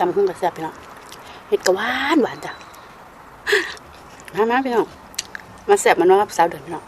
ตำหุ้งกระแซบพี่น้องเห็ดกระหวานหวานจ้ะมามาพี่น้องมาแซบมันว่ากับสาวเดือนพี่น้อง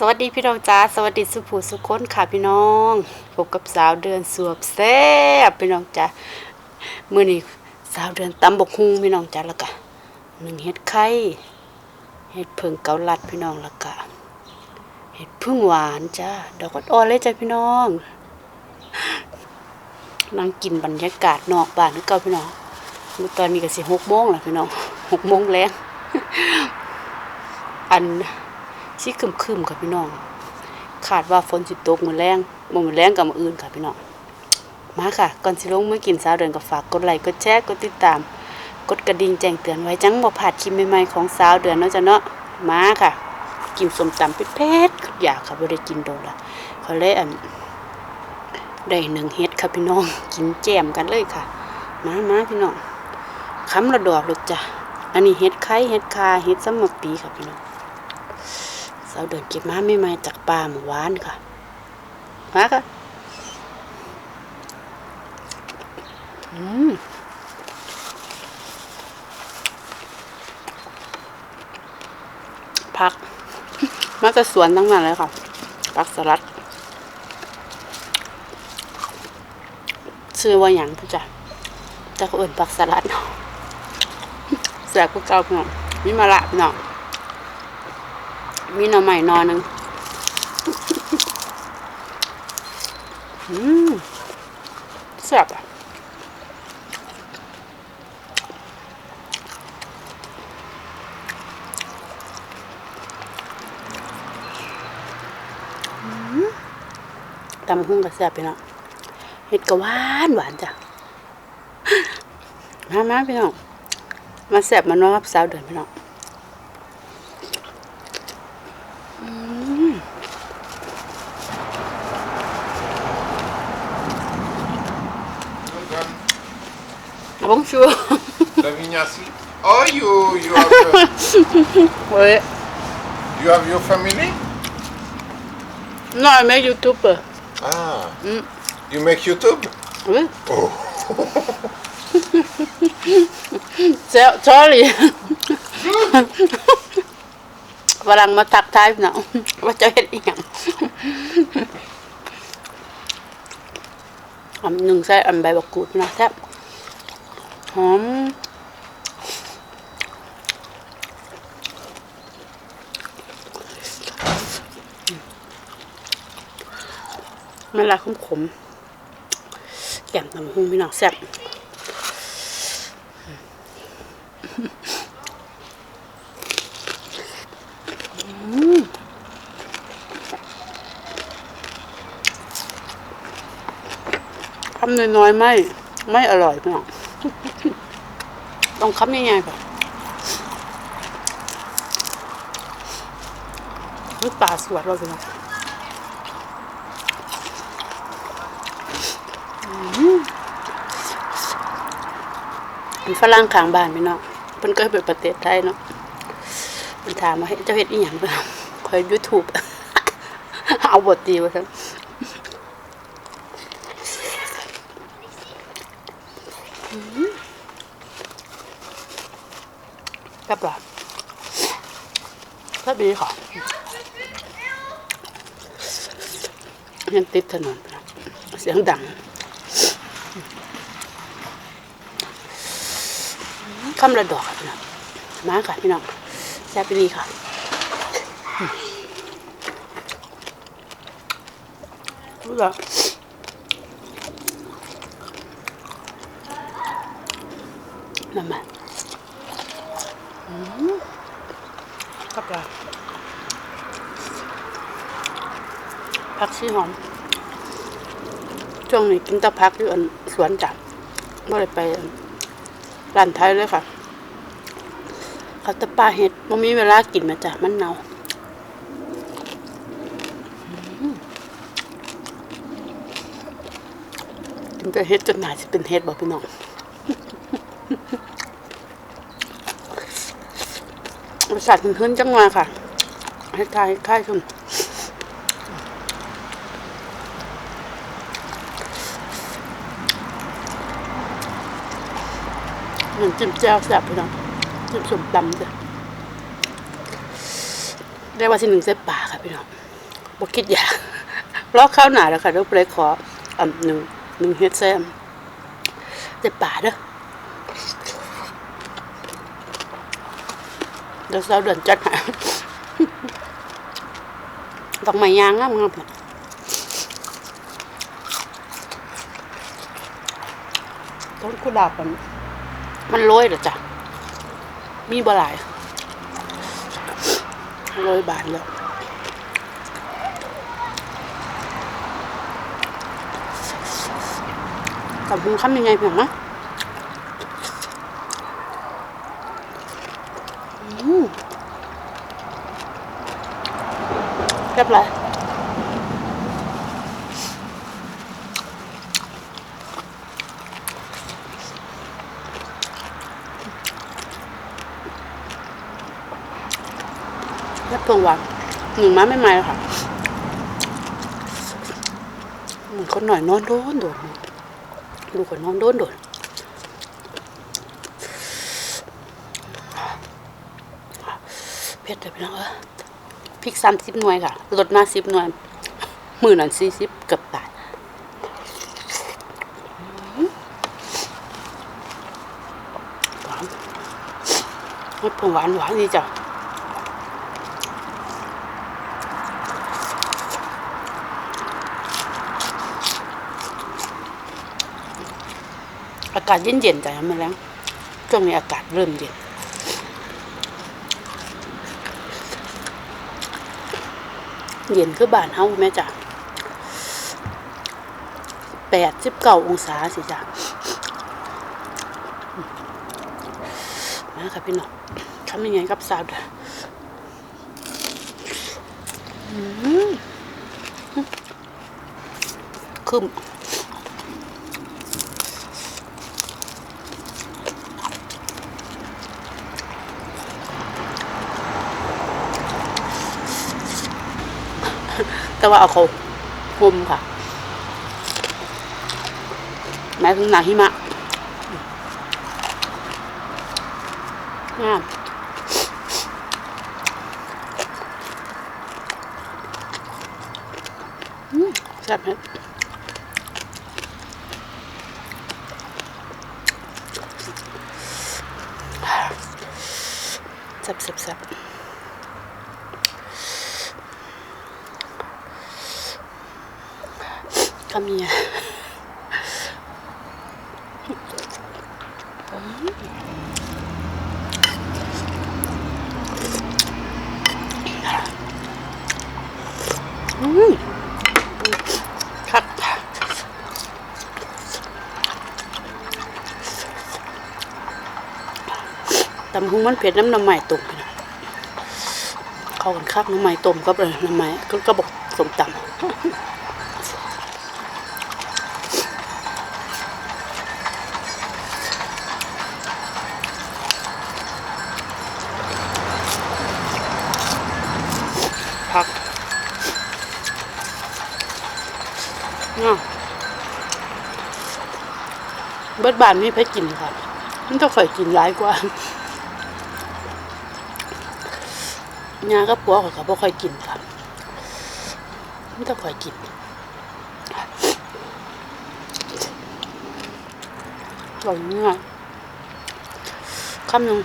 สวัสดีพี่น้องจ้าสวัสดีสุภูสุคนค่ะพี่น้องพบกับสาวเดือนสวบแซ่บพี่น้องจ้ามื้อนี้สาวเดือนตำบกฮุงพี่น้องจ้าแล้วก็หนึ่งเห็ดไข่เห็ดเพิ่งเกาลัดพี่น้องแล้วก็เห็ดพึ่งหวานจ้าดอกอ่อนเลยจ้าพี่น้องนั่งกินบรรยากาศนอกบ้านนึกเก่าพี่น้องมือตอนนี้ก็สิหกโมงแล้วพี่น้องหกโมงแล้วอัน สิคึมคึมค่ะพี่น้องขาดว่าฝนสิตกมือแรงบ่มือแรงกับมืออื่นค่ะพี่น้องมาค่ะ ก่อนสิลงเมื่อกินสาวเดินก็ฝากกดไลค์กดแชร์กดติดตาม กดกระดิ่งแจ้งเตือนไว้จังบ่พลาดคลิปใหม่ๆของสาวเดือนเนาะจ้ะเนาะมาค่ะ กินสมตำเผ็ดๆอยากค่ะบ่ได้กินโดนละเขาเลยอันได้หนึ่งเฮ็ดค่ะพี่น้องกินแจ่มกันเลยค่ะ มามาพี่น้องคำละดอกเลยจ้ะอันนี้เฮ็ดไข่เฮ็ดคาเฮ็ดสมปีค่ะพี่น้อง สาเดินเก็บมาไม่มาจากป่าเมื่วานค่ะมาค่ะอืมผักมาจากสวนทั้งนั้นเลยค่ะผักสลัดชื่อว่าอย่างพี่จ้ะจะเขาเอื่นผักสลัดเนาะแสบกูเก่าพี่น้องมีมะละพี่น้อง มีหน่อใหม่นอหนึงอืมแซ่บอะตำหุ้งกับแซ่บไปเนาะเห็ดกระหวานหวานจ้ะมามาพี่น้อง มาแซ่บมันว่ากับสาวเดือนพี่น้อง Bonjour. Lavignassi. Oh, you you have uh, Oui. you have your family? Non, I make YouTube. Ah. Mm. You make YouTube? Oui. Oh. So- Sorry. ฝรั่งมาทักทายพี่น้องว่าจะเฮ็ดอีหยังอันหนึ่งใส่อันใบบักกูดนะแซ่บ หอม มันละขมขมแก้มตำหุ่งพี่น้องแซ่บคำน้อยๆไม่ ไม่อร่อยพี่น้อง ต้องคำใหญ่ๆแบบลูกปลาสวดเราพี่น้องอืมอันฝรั่งขางบ้านพี่น้องเพิ่นก็ไปประเทศไทยเนาะเพิ่นถามว่าเฮ็ดเจ้าเฮ็ดอีหยังเพิ่นคอยยูทูบเอาบทดีว่าซั่น แซ่บหรอแซ่บดีค่ะยังติดถนน เสียงดังคำละดอกค่ะพี่น้องมาค่ะพี่น้องแซ่บดีค่ะรู้จักนมาอืม กับลาผักชีหอม ช่วงนี้กินแตะพักอยู่อันสวนจับไม่ได้ไปอันร้านไทยเลยค่ะเขาตะปาเห็ดมันมีเวลากินมาจ้ะมันเนากินแต่เห็ดจนหนาจะเป็นเห็ดบอกพี่น้อง สชาติขึ้นๆจังมาค่ะ ให้ทายค่ายชมเหมือนจิ้มแจ่วแซ่บพี่น้องจิ้มสมตำจ้ะได้ว่าที่หนึ่งเส้นป่าค่ะพี่น้องบ่คิดอยากรอข้าวหนาแล้วค่ะเราไปขออ่ำหนึ่งหนึ่งเฮ็ดแซมเส้นป่าเด้อ เดี๋ยวเสาร์เดือนจัดหาดอกไม้ยางงามงามๆต้นกุหลาบมันมันโรยเหรอจ้ะ มีบ่หลายโรยบานแล้วกับบุงคำยังไงเพียงมะอืมเรียบร้อย แล้วเพิ่งหวานหนึ่งม้าไม่ไม่ค่ะเหมือนคนหน่อยนอนโดนโดนดูคนนอนโดนโดนเผ็ดเลยพี่น้องเออพริกสามสิบหน่วยค่ะลดมาสิบหน่วยหมื่นอันสี่สิบเกือบตายอืมหวานไม่เพิ่งหวานหวานดีจ้ะากาศเย็นๆจ้ะยังไมแล้งช่วงนี้อากาศเริ่มเย็นเย็นคือบ้านเฮาแม่จ้ะแปดสิบเก้าองศาสิจ้ะมาค่ะพี่น้องทำยังไงกับสาวด้ออืมคึม แต่ว่าเอาเขาห่มค่ะหมายถึงหนาหิมะงามแซ่บไหมแซ่บแซ่บ แซ่บก็มีอะอืมครับตำหุงมันเผ็ดน้ำน้ำใหม่ตุ่มนะเข้ากันคักน้ำใหม่ต้มก็เลยน้ำใหม่ก็ก็บอกสมตำ บิดบานมีเพชรกินค่ะ มันต้องข่อยกินหลายกว่าญาก็ปัวข่อยก็บ่ค่อยกินค่ะมันต้องข่อยกินหล่นเนื้อคำหนึ่ง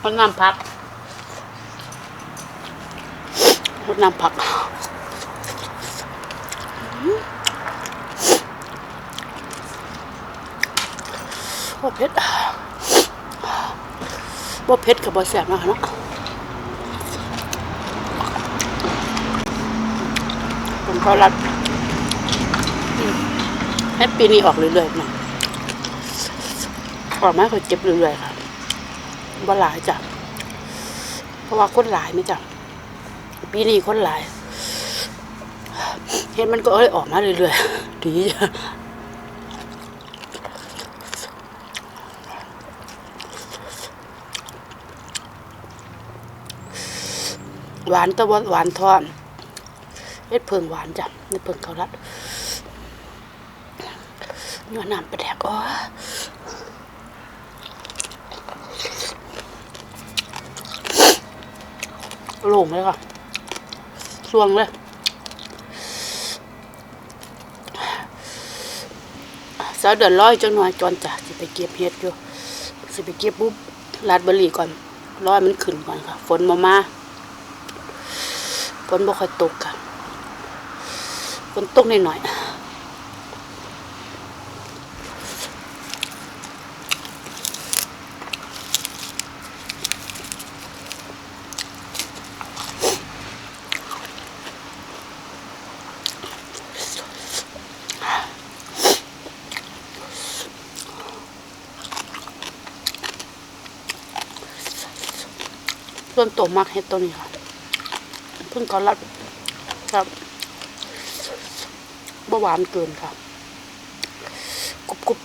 คนน้ำพัก รดน้ำผักอืมบ่เผ็ดบ่เผ็ดกับบ่แซ่บนะคะเนาะผมเขารัดให้ปีนี้ออกเรื่อยๆนะออกมาเขาเจ็บเรื่อยๆค่ะบ่หลายจ้ะเพราะว่าคนหลายไหมจ้ะ ปีนี้คนหลายเห็นมันก็เอยออกมาเรื่อยๆดีจ้ะหวานตะวันหวานทอนเฮ็ดเพิงหวานจ้ะเฮ็ดเพิงเขารัดเนื้อน้ำไปแดกอ๋อโล่งเลยค่ะ สวงเลยสาวเดือนร้อยจังหน่อยจอนจ้ะสิไปเก็บเห็ดอยู่สิไปเก็บปุ๊บลาดเบอร์รี่ก่อนร้อยมันขึ้นก่อนค่ะ ฝนมามาฝนบ่ค่อยตกค่ะฝนตกนิดหน่อย ส่วนตัวมักเห็ดตัวนี้ค่ะเพิ่งก็รัดครับบ่หวานเกินค่ะกรุบกรุบ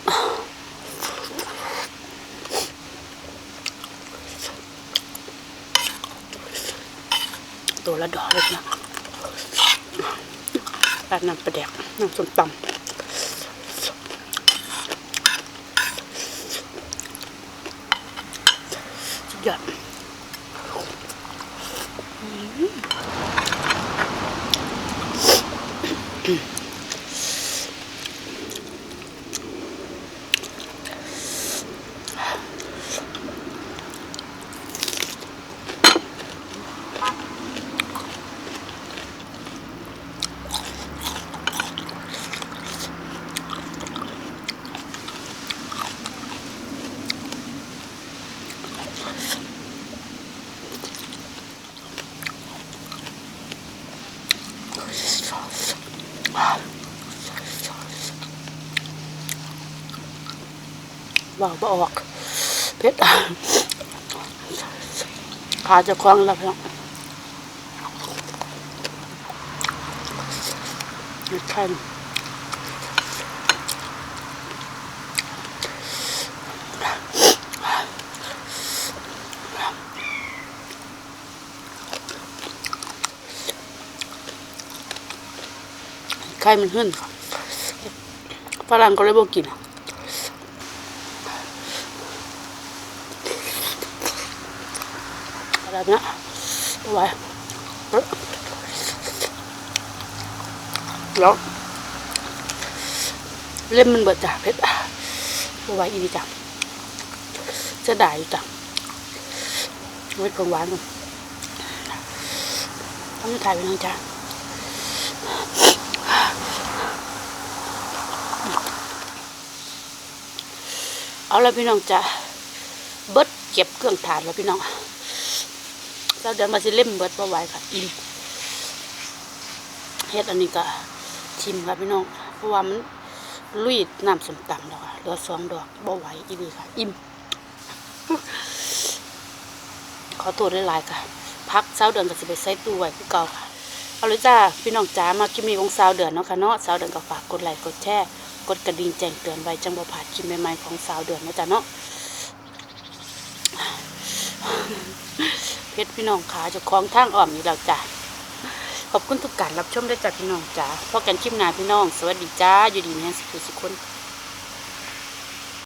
ตัวละดอกเลยนะร้านน้ำปลาแดกน้ำส้มตำสุดยอด เบอกบ่ออก เพชรขาจะคล้องแล้วพี่น้องแค่น ไข่มันหึ่นค่ะฝรั่งก็เลยบอกกินอะไรนี้ยเอาไว้ยแล้วเล่มมันเบิดจ้ะเพชรเอาไว้อีดีจ้ะจะได้อยู่จ้ะไว้ของหวานก่อนต้องถ่ายไปน้องจ้ะ เอาละพี่น้องจ้ะเบิดเก็บเครื่องถ่านแล้วพี่น้องเราเดินมาสิเล่มเบิดว่าไหวค่ะอิ่มเฮ็ดอันนี้ก็ชิมค่ะพี่น้องเพราะว่ามันลุยน้ำสมตำแล้วค่ะเหลือสองดอกบ่ไหวอีดีค่ะ อิ่มขอตัวหลายๆค่ะ พักเช้าเดือนก็สิไปใส่ตู้ไว้คือเก่าค่ะ เอาเลยจ้าพี่น้องจ๋ามาคลิปนี้ของสาเดือนเนาะค่ะเนาะสาเดือนก็ฝากกดไลค์กดแชร์ ดกระดิ่งแจ้งเตือนไว้จังบ่ผ่าดคลิปใหม่ๆของสาวเดือนนะจ๊ะเนาะเพชรพี่น้องขาจะคล้องทางอ่อมอยู่แล้วจ้ะขอบคุณทุกการรับชมด้วยจ้ะพี่น้องจ้าพอกันคลิปหน้าพี่น้อง สวัสดีจ้าอยู่ดีมีแรงสุขสุขคน